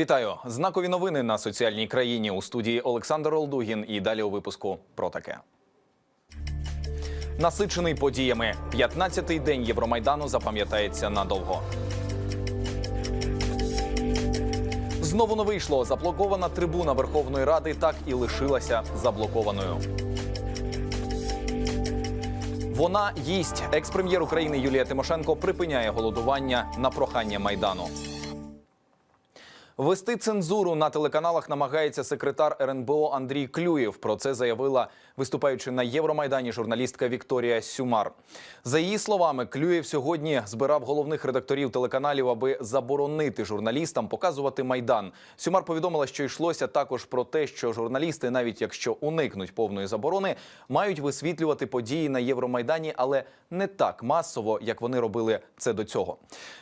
Вітаю! Знакові новини на соціальній країні у студії Олександр Олдугін. І далі у випуску про таке. Насичений подіями. 15-й день Євромайдану запам'ятається надовго. Знову не вийшло. Заблокована трибуна Верховної Ради так і лишилася заблокованою. Вона їсть. Екс-прем'єр України Юлія Тимошенко припиняє голодування на прохання майдану. Вести цензуру на телеканалах намагається секретар РНБО Андрій Клюєв. Про це заявила, виступаючи на Євромайдані, журналістка Вікторія Сюмар. За її словами, Клюєв сьогодні збирав головних редакторів телеканалів, аби заборонити журналістам показувати майдан. Сюмар повідомила, що йшлося також про те, що журналісти, навіть якщо уникнуть повної заборони, мають висвітлювати події на Євромайдані, але не так масово, як вони робили це до цього.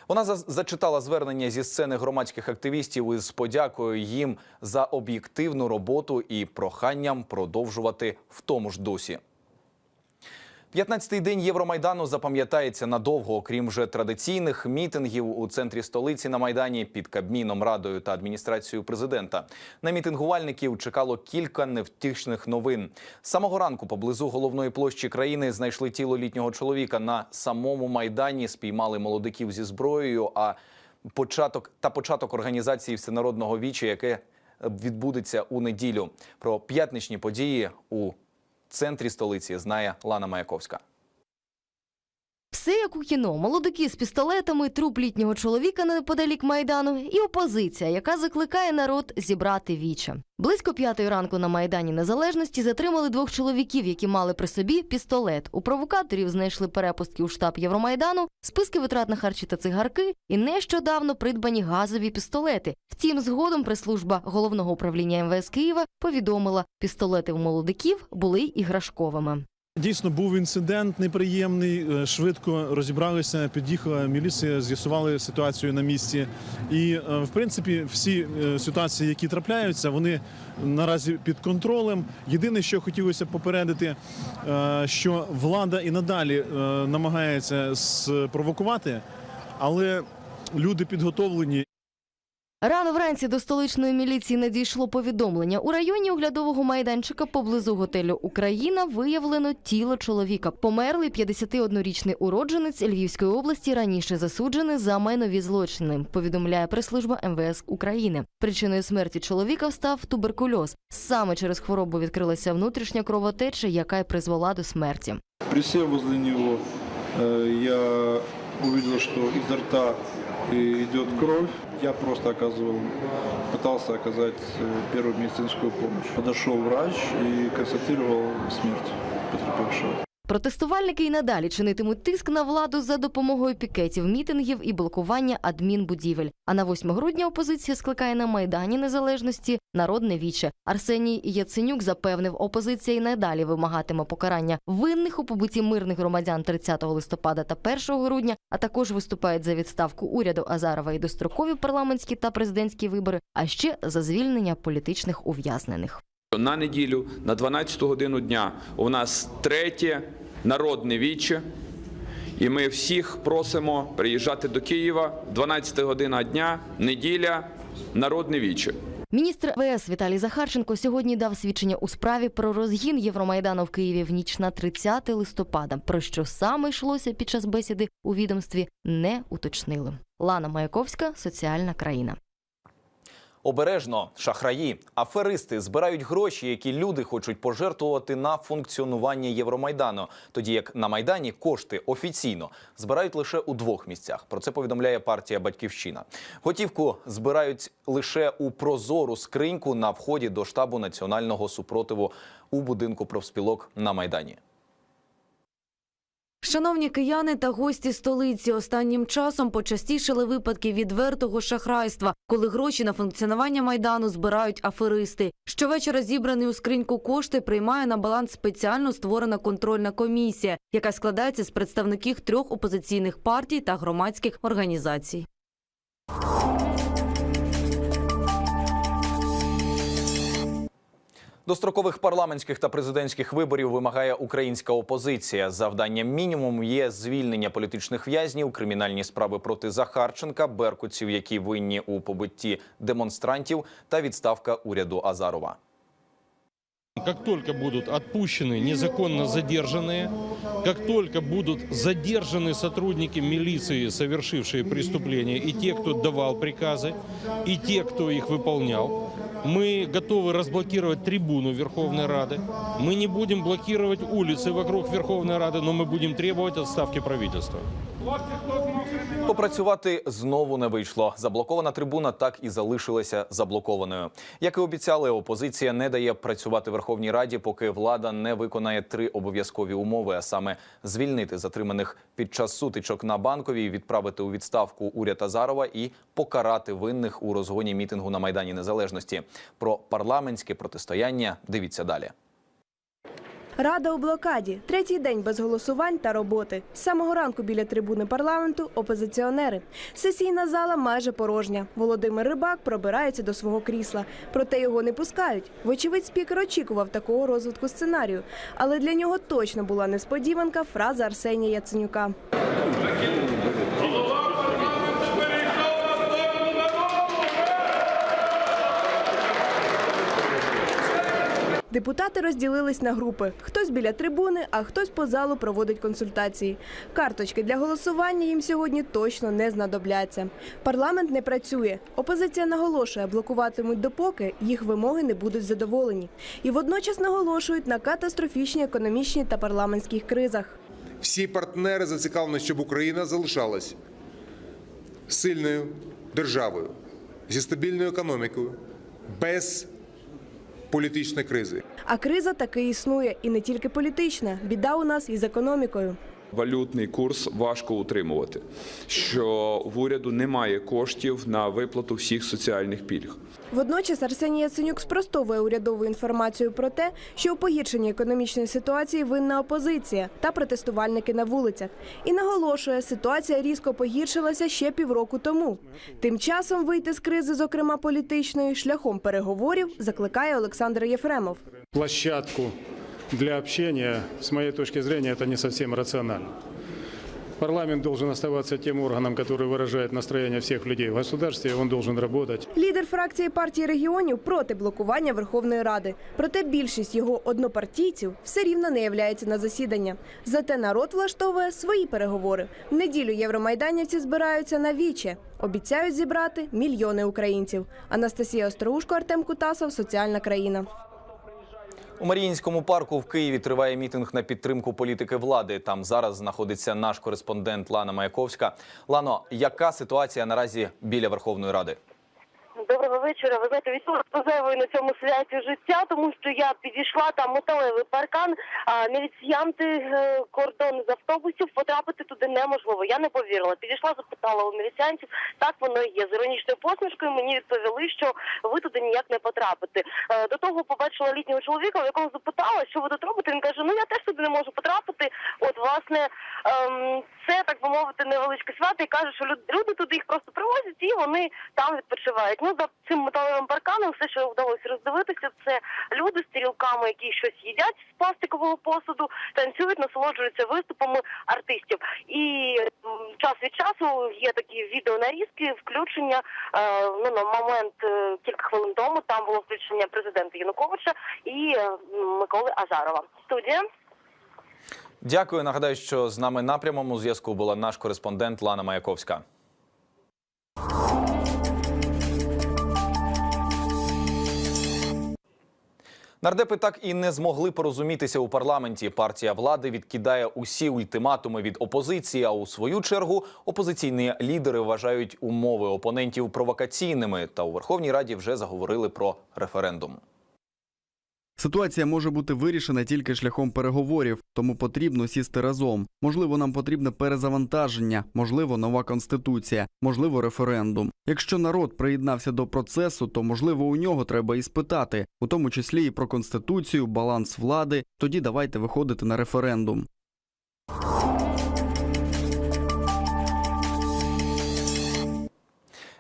Вона за- зачитала звернення зі сцени громадських активістів із подякою їм за об'єктивну роботу і проханням продовжувати в тому ж дусі. 15-й день Євромайдану запам'ятається надовго, окрім вже традиційних мітингів у центрі столиці на майдані під Кабміном, радою та адміністрацією президента. На мітингувальників чекало кілька невтішних новин. Самого ранку поблизу головної площі країни знайшли тіло літнього чоловіка. На самому майдані спіймали молодиків зі зброєю. А початок та початок організації всенародного віча, яке відбудеться у неділю. Про п'ятничні події у центрі столиці знає Лана Маяковська. Все як у кіно. Молодики з пістолетами, труп літнього чоловіка неподалік майдану і опозиція, яка закликає народ зібрати віча. Близько п'ятої ранку на майдані Незалежності затримали двох чоловіків, які мали при собі пістолет. У провокаторів знайшли перепустки у штаб Євромайдану, списки витрат на харчі та цигарки і нещодавно придбані газові пістолети. Втім, згодом прес-служба головного управління МВС Києва повідомила, пістолети у молодиків були іграшковими. Дійсно, був інцидент неприємний. е, Швидко розібралися, під'їхала міліція, з'ясували ситуацію на місці. І, е, в принципі, всі е, ситуації, які трапляються, вони наразі під контролем. Єдине, що хотілося попередити, що влада і надалі намагається спровокувати, але люди підготовлені Рано вранці до столичної міліції надійшло повідомлення. У районі оглядового майданчика поблизу готелю Україна виявлено тіло чоловіка. Померлий 51-річний уродженець Львівської області, раніше засуджений за майнові злочини. Повідомляє прес-служба МВС України. Причиною смерті чоловіка став туберкульоз. Саме через хворобу відкрилася внутрішня кровотеча, яка й призвела до смерті. Присев возле него, э, я увидел, что изо рта э, идет кровь. Я просто оказывал, пытался оказать э, первую медицинскую помощь. Подошел врач и констатировал смерть потерпевшего. Протестувальники й надалі чинитимуть тиск на владу за допомогою пікетів, мітингів і блокування адмінбудівель. А на 8 грудня опозиція скликає на майдані незалежності народне віче. Арсеній Яценюк запевнив, опозиція й надалі вимагатиме покарання винних у побитті мирних громадян 30 листопада та 1 грудня, а також виступають за відставку уряду Азарова і дострокові парламентські та президентські вибори, а ще за звільнення політичних ув'язнених. На неділю на 12 годину дня у нас третє народне віче, і ми всіх просимо приїжджати до Києва. 12 година дня, неділя, народне віче. Міністр ВС Віталій Захарченко сьогодні дав свідчення у справі про розгін Євромайдану в Києві в ніч на 30 листопада. Про що саме йшлося під час бесіди у відомстві, не уточнили. Лана Маяковська, соціальна країна. Обережно, шахраї, аферисти збирають гроші, які люди хочуть пожертвувати на функціонування Євромайдану. Тоді як на майдані кошти офіційно збирають лише у двох місцях. Про це повідомляє партія Батьківщина. Готівку збирають лише у прозору скриньку на вході до штабу національного супротиву у будинку профспілок на майдані. Шановні кияни та гості столиці, останнім часом почастішали випадки відвертого шахрайства, коли гроші на функціонування майдану збирають аферисти. Щовечора зібрані у скриньку кошти приймає на баланс спеціально створена контрольна комісія, яка складається з представників трьох опозиційних партій та громадських організацій. Дострокових парламентських та президентських виборів вимагає українська опозиція. Завданням мінімум є звільнення політичних в'язнів, кримінальні справи проти Захарченка, беркутців, які винні у побитті демонстрантів, та відставка уряду Азарова. Как только будут отпущены незаконно задержанные, как только будут задержаны сотрудники милиции, совершившие преступления, и те, кто давал приказы, и те, кто их выполнял, мы готовы разблокировать трибуну Верховной Рады. Мы не будем блокировать улицы вокруг Верховной Рады, но мы будем требовать отставки правительства. Попрацювати знову не вийшло. Заблокована трибуна так і залишилася заблокованою. Як і обіцяли, опозиція не дає працювати Верховній Раді, поки влада не виконає три обов'язкові умови: а саме звільнити затриманих під час сутичок на банковій, відправити у відставку уряд Азарова і покарати винних у розгоні мітингу на майдані Незалежності. Про парламентське протистояння дивіться далі. Рада у блокаді. Третій день без голосувань та роботи. З самого ранку біля трибуни парламенту опозиціонери. Сесійна зала майже порожня. Володимир Рибак пробирається до свого крісла. Проте його не пускають. Вочевидь, спікер очікував такого розвитку сценарію. Але для нього точно була несподіванка фраза Арсенія Яценюка. Депутати розділились на групи. Хтось біля трибуни, а хтось по залу проводить консультації. Карточки для голосування їм сьогодні точно не знадобляться. Парламент не працює. Опозиція наголошує, блокуватимуть допоки їх вимоги не будуть задоволені. І водночас наголошують на катастрофічній економічній та парламентських кризах. Всі партнери зацікавлені, щоб Україна залишалась сильною державою зі стабільною економікою, без політичної кризи. А криза таки існує, і не тільки політична. Біда у нас із економікою. Валютний курс важко утримувати, що в уряду немає коштів на виплату всіх соціальних пільг. Водночас Арсеній Яценюк спростовує урядову інформацію про те, що у погіршенні економічної ситуації винна опозиція та протестувальники на вулицях, і наголошує, ситуація різко погіршилася ще півроку тому. Тим часом вийти з кризи, зокрема політичної, шляхом переговорів, закликає Олександр Єфремов. площадку для общения, с моей точки зрения, это не совсем рационально. Парламент должен оставаться тем органом, который выражает настроение всех людей в государстве, он должен работать. Лідер фракції партії регіонів проти блокування Верховної Ради. Проте більшість його однопартійців все рівно не являється на засідання. Зате народ влаштовує свої переговори. В неділю євромайданівці збираються на віче. Обіцяють зібрати мільйони українців. Анастасія Остроушко, Артем Кутасов, Соціальна країна. У Маріїнському парку в Києві триває мітинг на підтримку політики влади. Там зараз знаходиться наш кореспондент Лана Маяковська. Лано, яка ситуація наразі біля Верховної Ради? Доброго вечора. Ви знаєте, відчула позайвою на цьому святі життя, тому що я підійшла там металевий паркан, а міліціянти е, кордон з автобусів потрапити туди неможливо. Я не повірила. Підійшла, запитала у міліціянтів. Так воно і є. З іронічною посмішкою мені відповіли, що ви туди ніяк не потрапите. Е, До того побачила літнього чоловіка, у якого запитала, що ви тут робите. Він каже: Ну я теж туди не можу потрапити. От власне ем, це так би мовити невеличке свято, і каже, що люд- люди туди їх просто привозять і вони там відпочивають. Ну за цим металевим парканом все, що вдалося роздивитися, це люди з тарілками, які щось їдять з пластикового посуду, танцюють, насолоджуються виступами артистів. І час від часу є такі відеонарізки, включення. Е, ну на момент е, кілька хвилин тому там було включення президента Януковича і е, Миколи Азарова. Студія. Дякую. Нагадаю, що з нами на прямому зв'язку була наш кореспондент Лана Маяковська. Нардепи так і не змогли порозумітися у парламенті. Партія влади відкидає усі ультиматуми від опозиції. А у свою чергу опозиційні лідери вважають умови опонентів провокаційними. Та у Верховній Раді вже заговорили про референдум. Ситуація може бути вирішена тільки шляхом переговорів, тому потрібно сісти разом. Можливо, нам потрібне перезавантаження, можливо, нова конституція, можливо, референдум. Якщо народ приєднався до процесу, то можливо у нього треба і спитати, у тому числі і про конституцію, баланс влади. Тоді давайте виходити на референдум.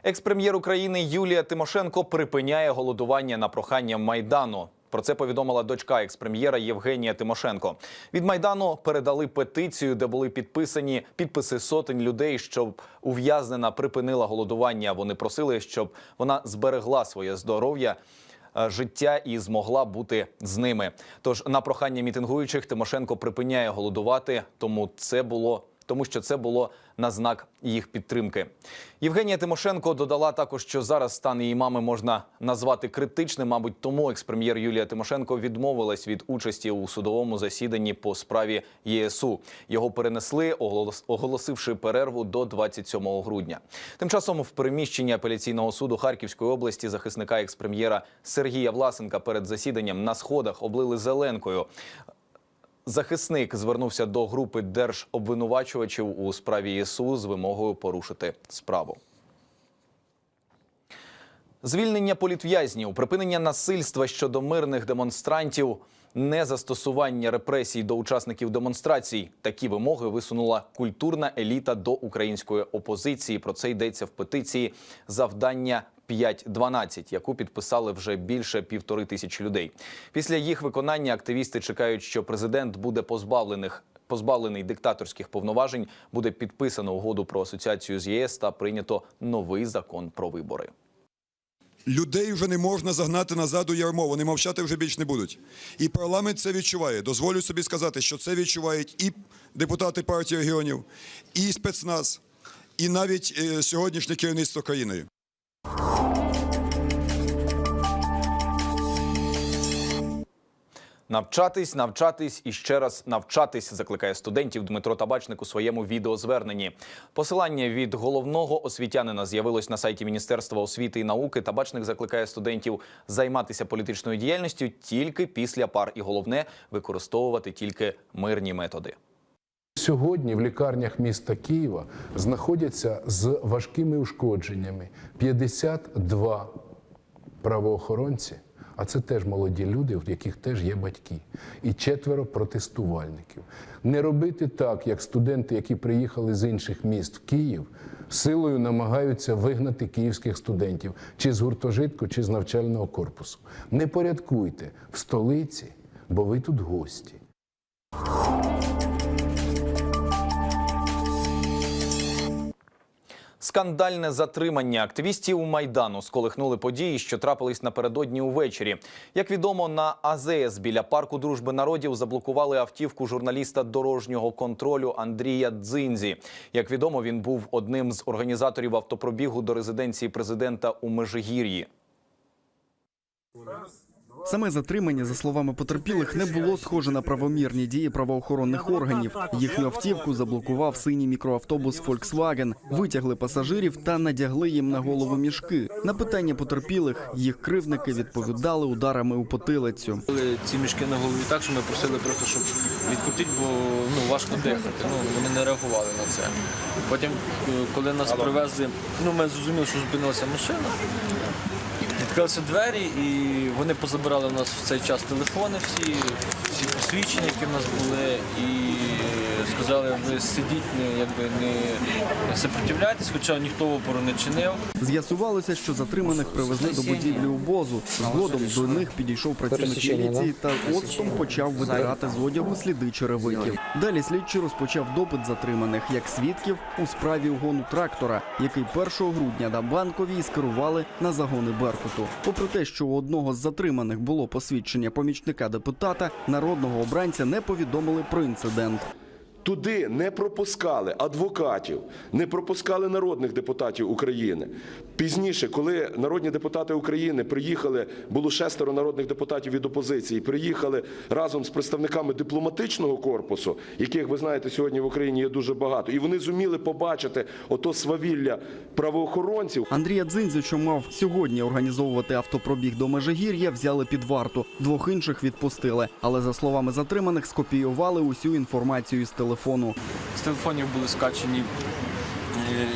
Екс-прем'єр України Юлія Тимошенко припиняє голодування на прохання майдану. Про це повідомила дочка експрем'єра Євгенія Тимошенко. Від майдану передали петицію, де були підписані підписи сотень людей, щоб ув'язнена припинила голодування. Вони просили, щоб вона зберегла своє здоров'я. е, Життя і змогла бути з ними. Тож на прохання мітингуючих Тимошенко припиняє голодувати, тому це було тому, що це було на знак їх підтримки. Євгенія Тимошенко додала також, що зараз стан її мами можна назвати критичним. Мабуть, тому експрем'єр Юлія Тимошенко відмовилась від участі у судовому засіданні по справі ЄСУ. Його перенесли, оголос- оголосивши перерву до 27 грудня. Тим часом в приміщенні апеляційного суду Харківської області захисника експрем'єра Сергія Власенка перед засіданням на сходах облили зеленкою. Захисник звернувся до групи держобвинувачувачів у справі ЄСУ з вимогою порушити справу. Звільнення політв'язнів, припинення насильства щодо мирних демонстрантів, незастосування репресій до учасників демонстрацій. Такі вимоги висунула культурна еліта до української опозиції. Про це йдеться в петиції завдання 5.12, яку підписали вже більше півтори тисячі людей. Після їх виконання активісти чекають, що президент буде позбавлених. Позбавлений диктаторських повноважень буде підписано угоду про асоціацію з ЄС та прийнято новий закон про вибори. Людей вже не можна загнати назад у ярмо, вони мовчати вже більш не будуть. І парламент це відчуває. Дозволю собі сказати, що це відчувають і депутати партії регіонів, і спецназ, і навіть е, сьогоднішнє керівництво країною. Навчатись, навчатись і ще раз навчатись, закликає студентів Дмитро Табачник у своєму відеозверненні. Посилання від головного освітянина з'явилось на сайті Міністерства освіти і науки. Табачник закликає студентів займатися політичною діяльністю тільки після пар, і головне використовувати тільки мирні методи. Сьогодні в лікарнях міста Києва знаходяться з важкими ушкодженнями 52 правоохоронці, а це теж молоді люди, в яких теж є батьки, і четверо протестувальників. Не робити так, як студенти, які приїхали з інших міст в Київ, силою намагаються вигнати київських студентів чи з гуртожитку, чи з навчального корпусу. Не порядкуйте в столиці, бо ви тут гості. Скандальне затримання активістів майдану сколихнули події, що трапились напередодні увечері. Як відомо, на АЗС біля парку дружби народів заблокували автівку журналіста дорожнього контролю Андрія Дзинзі. Як відомо, він був одним з організаторів автопробігу до резиденції президента у Межигір'ї. Саме затримання, за словами потерпілих, не було схоже на правомірні дії правоохоронних органів. Їхню автівку заблокував синій мікроавтобус Volkswagen, витягли пасажирів та надягли їм на голову мішки. На питання потерпілих їх кривники відповідали ударами у потилицю. ці мішки на голові так, що ми просили просто, щоб відкрутити, бо ну, важко дихати. Ну, вони не реагували на це. Потім, е, коли нас привезли, ну, ми зрозуміли, що зупинилася машина. Відкрилися двері і вони позабирали у нас в цей час телефони всі, всі посвідчення, які в нас були, і сказали, ви сидіть, не, якби не сопротивляйтесь, хоча ніхто опору не чинив. З'ясувалося, що затриманих привезли до будівлі обозу. Згодом до них підійшов працівник міліції та оцтом почав видирати з одягу сліди черевиків. Далі слідчий розпочав допит затриманих як свідків у справі угону трактора, який 1 грудня на банковій скерували на загони Беркуту. Попри те, що у одного з затриманих було посвідчення помічника депутата, народного обранця не повідомили про інцидент. Туди не пропускали адвокатів, не пропускали народних депутатів України. Пізніше, коли народні депутати України приїхали, було шестеро народних депутатів від опозиції, приїхали разом з представниками дипломатичного корпусу, яких ви знаєте сьогодні в Україні є дуже багато, і вони зуміли побачити ото свавілля правоохоронців. Андрія Дзинзю, що мав сьогодні організовувати автопробіг до Межигір'я, взяли під варту. Двох інших відпустили. Але за словами затриманих, скопіювали усю інформацію з телефону. З телефонів були скачені е, е,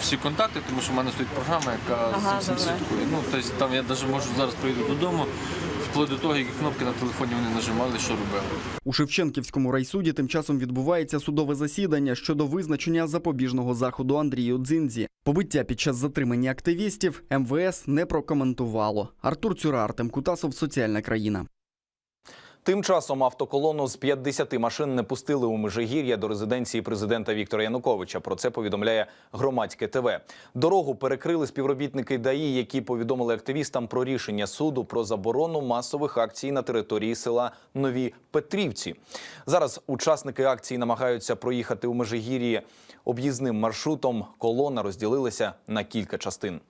всі контакти, тому що в мене стоїть програма, яка за цим слідкує. Ну, тобто там я навіть можу зараз прийду додому, вплоть до того, які кнопки на телефоні вони нажимали, що робили. У Шевченківському райсуді тим часом відбувається судове засідання щодо визначення запобіжного заходу Андрію Дзинзі. Побиття під час затримання активістів МВС не прокоментувало. Артур Цюра, Артем Кутасов, Соціальна країна. Тим часом автоколону з 50 машин не пустили у Межигір'я до резиденції президента Віктора Януковича. Про це повідомляє громадське ТВ. Дорогу перекрили співробітники ДАІ, які повідомили активістам про рішення суду про заборону масових акцій на території села Нові Петрівці. Зараз учасники акції намагаються проїхати у Межигір'ї об'їзним маршрутом. Колона розділилася на кілька частин.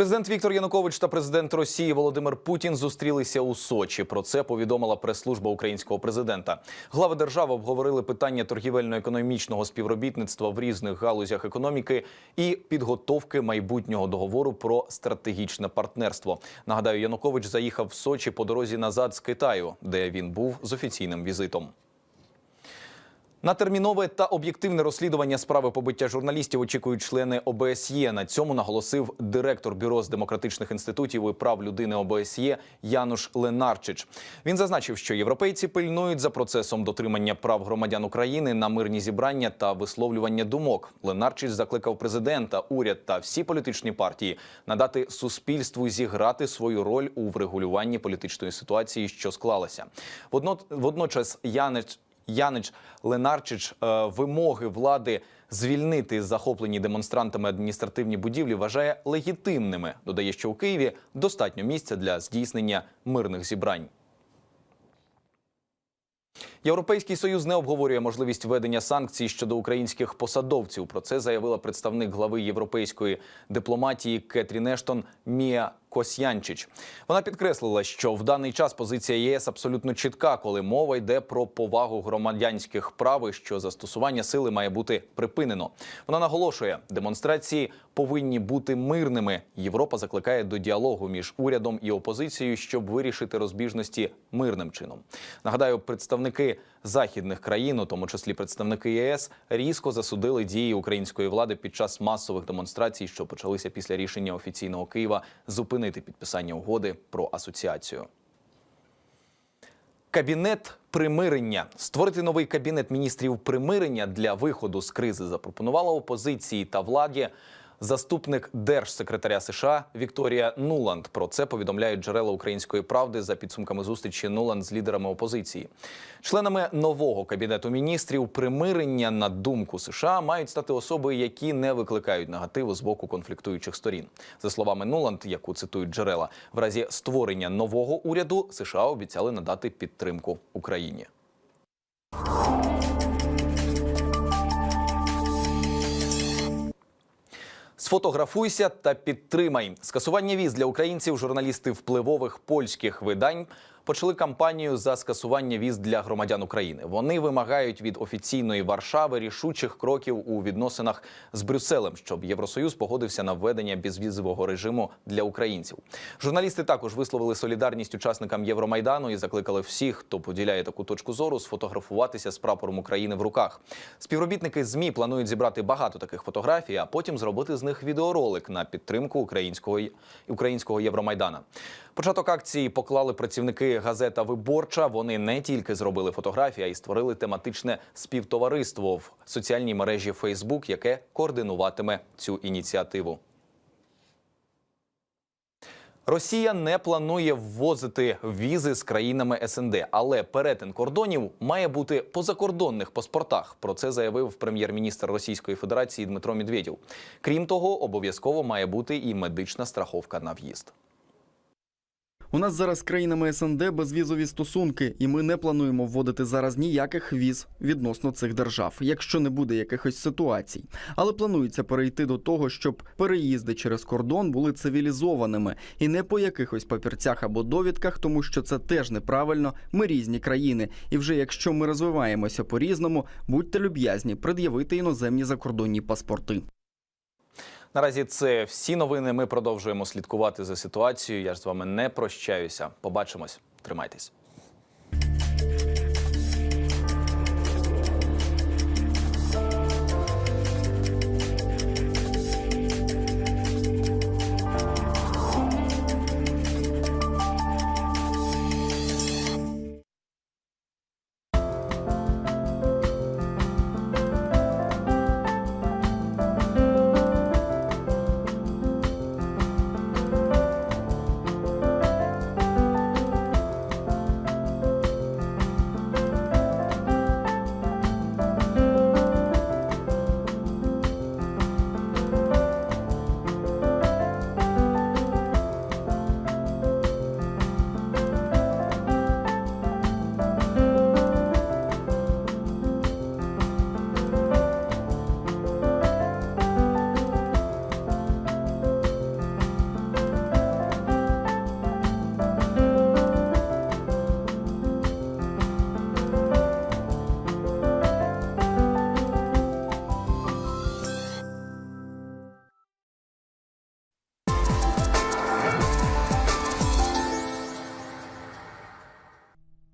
Президент Віктор Янукович та президент Росії Володимир Путін зустрілися у Сочі. Про це повідомила прес-служба українського президента. Глави держави обговорили питання торгівельно-економічного співробітництва в різних галузях економіки і підготовки майбутнього договору про стратегічне партнерство. Нагадаю, Янукович заїхав в Сочі по дорозі назад з Китаю, де він був з офіційним візитом. На термінове та об'єктивне розслідування справи побиття журналістів очікують члени ОБСЄ. На цьому наголосив директор бюро з демократичних інститутів і прав людини ОБСЄ Януш Ленарчич. Він зазначив, що європейці пильнують за процесом дотримання прав громадян України на мирні зібрання та висловлювання думок. Ленарчич закликав президента, уряд та всі політичні партії надати суспільству зіграти свою роль у врегулюванні політичної ситуації, що склалася. Водно- Водночас Янич Янич Ленарчич е, вимоги влади звільнити захоплені демонстрантами адміністративні будівлі вважає легітимними. Додає, що у Києві достатньо місця для здійснення мирних зібрань. Європейський союз не обговорює можливість введення санкцій щодо українських посадовців. Про це заявила представник глави європейської дипломатії Кетрін Ештон Мія Косянчич. Вона підкреслила, що в даний час позиція ЄС абсолютно чітка, коли мова йде про повагу громадянських прав, і що застосування сили має бути припинено. Вона наголошує, демонстрації повинні бути мирними. Європа закликає до діалогу між урядом і опозицією, щоб вирішити розбіжності мирним чином. Нагадаю, представники західних країн, у тому числі представники ЄС, різко засудили дії української влади під час масових демонстрацій, що почалися після рішення офіційного Києва зупинити підписання угоди про асоціацію. Кабінет примирення створити новий кабінет міністрів примирення для виходу з кризи запропонувала опозиції та владі. Заступник держсекретаря США Вікторія Нуланд про це повідомляють джерела української правди за підсумками зустрічі Нуланд з лідерами опозиції. Членами нового кабінету міністрів примирення на думку США мають стати особи, які не викликають негативу з боку конфліктуючих сторін. За словами Нуланд, яку цитують джерела, в разі створення нового уряду США обіцяли надати підтримку Україні. Сфотографуйся та підтримай. Скасування віз для українців журналісти впливових польських видань почали кампанію за скасування віз для громадян України. Вони вимагають від офіційної Варшави рішучих кроків у відносинах з Брюсселем, щоб Євросоюз погодився на введення безвізового режиму для українців. Журналісти також висловили солідарність учасникам Євромайдану і закликали всіх, хто поділяє таку точку зору, сфотографуватися з прапором України в руках. Співробітники змі планують зібрати багато таких фотографій, а потім зробити з них відеоролик на підтримку українського українського Євромайдана. Початок акції поклали працівники газета Виборча. Вони не тільки зробили фотографії, а й створили тематичне співтовариство в соціальній мережі Facebook, яке координуватиме цю ініціативу. Росія не планує ввозити візи з країнами СНД, але перетин кордонів має бути по закордонних паспортах. Про це заявив прем'єр-міністр Російської Федерації Дмитро Медведєв. Крім того, обов'язково має бути і медична страховка на в'їзд. У нас зараз з країнами СНД безвізові стосунки, і ми не плануємо вводити зараз ніяких віз відносно цих держав, якщо не буде якихось ситуацій. Але планується перейти до того, щоб переїзди через кордон були цивілізованими і не по якихось папірцях або довідках, тому що це теж неправильно. Ми різні країни. І вже якщо ми розвиваємося по різному, будьте люб'язні пред'явити іноземні закордонні паспорти. Наразі це всі новини. Ми продовжуємо слідкувати за ситуацією. Я ж з вами не прощаюся. Побачимось. Тримайтесь.